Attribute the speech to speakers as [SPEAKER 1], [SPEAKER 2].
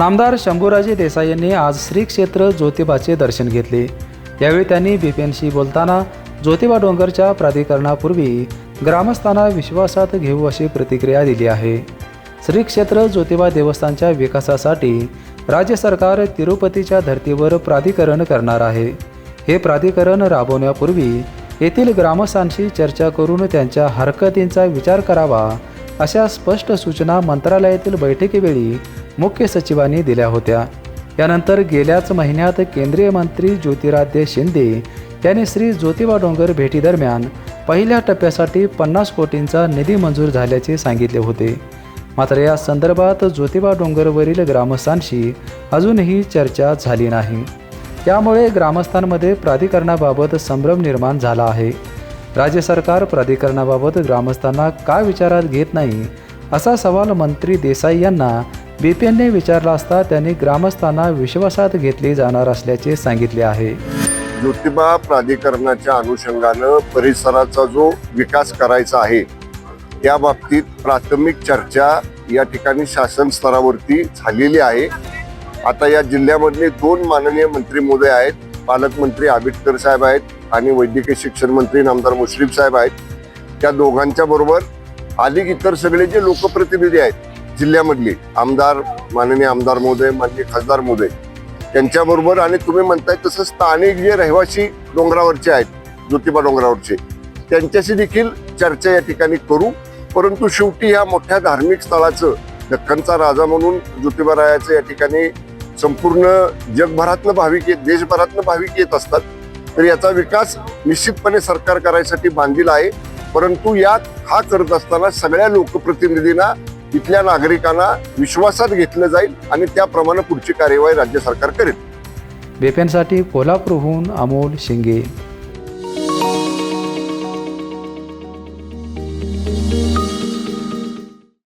[SPEAKER 1] नामदार शंभूराजे देसाई यांनी आज श्री क्षेत्र ज्योतिबाचे दर्शन घेतले. यावेळी त्यांनी बीपीएनशी बोलताना ज्योतिबा डोंगरच्या प्राधिकरणापूर्वी ग्रामस्थांना विश्वासात घेऊ अशी प्रतिक्रिया दिली आहे. श्री क्षेत्र ज्योतिबा देवस्थानच्या विकासासाठी राज्य सरकार तिरुपतीच्या धर्तीवर प्राधिकरण करणार आहे. हे प्राधिकरण राबवण्यापूर्वी येथील ग्रामस्थांशी चर्चा करून त्यांच्या हरकतींचा विचार करावा अशा स्पष्ट सूचना मंत्रालयातील बैठकीवेळी मुख्य सचिवांनी दिल्या होत्या. यानंतर गेल्याच महिन्यात केंद्रीय मंत्री ज्योतिरादित्य शिंदे यांनी श्री ज्योतिबा डोंगर भेटीदरम्यान पहिल्या टप्प्यासाठी पन्नास कोटींचा निधी मंजूर झाल्याचे सांगितले होते. मात्र या संदर्भात ज्योतिबा डोंगरवरील ग्रामस्थांशी अजूनही चर्चा झाली नाही. त्यामुळे ग्रामस्थांमध्ये प्राधिकरणाबाबत संभ्रम निर्माण झाला आहे. राज्य सरकार प्राधिकरणाबाबत ग्रामस्थांना का विचारात घेत नाही असा सवाल मंत्री देसाई यांना बीपीएनने विचारला असता त्यांनी ग्रामस्थांना विश्वासात घेतले जाणार असल्याचे सांगितले आहे.
[SPEAKER 2] ज्योतिबा प्राधिकरणाच्या अनुषंगानं परिसराचा जो विकास करायचा आहे त्या बाबतीत प्राथमिक चर्चा या ठिकाणी शासन स्तरावरती झालेली आहे. आता या जिल्ह्यामधले दोन माननीय मंत्री महोदय आहेत पालकमंत्री आबिटकर साहेब आहेत आणि वैद्यकीय शिक्षण मंत्री नामदार मुश्रीफ साहेब आहेत. त्या दोघांच्या बरोबर अधिक इतर सगळे जे लोकप्रतिनिधी आहेत जिल्ह्यामधले आमदार माननीय आमदार महोदय माननीय खासदार महोदय त्यांच्याबरोबर आणि तुम्ही म्हणताय तसं स्थानिक जे रहिवासी डोंगरावरचे आहेत ज्योतिबा डोंगरावरचे त्यांच्याशी देखील चर्चा या ठिकाणी करू. परंतु शेवटी ह्या मोठ्या धार्मिक स्थळाचं दख्खनचा राजा म्हणून ज्योतिबारायाचं या ठिकाणी संपूर्ण जगभरातनं भाविक येत देशभरातनं भाविक येत असतात. तर याचा विकास निश्चितपणे सरकार करायसाठी बांधील आहे. परंतु यात हा करत असताना सगळ्या लोकप्रतिनिधींना इथल्या नागरिकांना विश्वासात घेतलं जाईल आणि त्याप्रमाणे पुढची कार्यवाही राज्य सरकार करेल.
[SPEAKER 1] बेपेनसाठी कोल्हापूरहून अमोल शिंगे.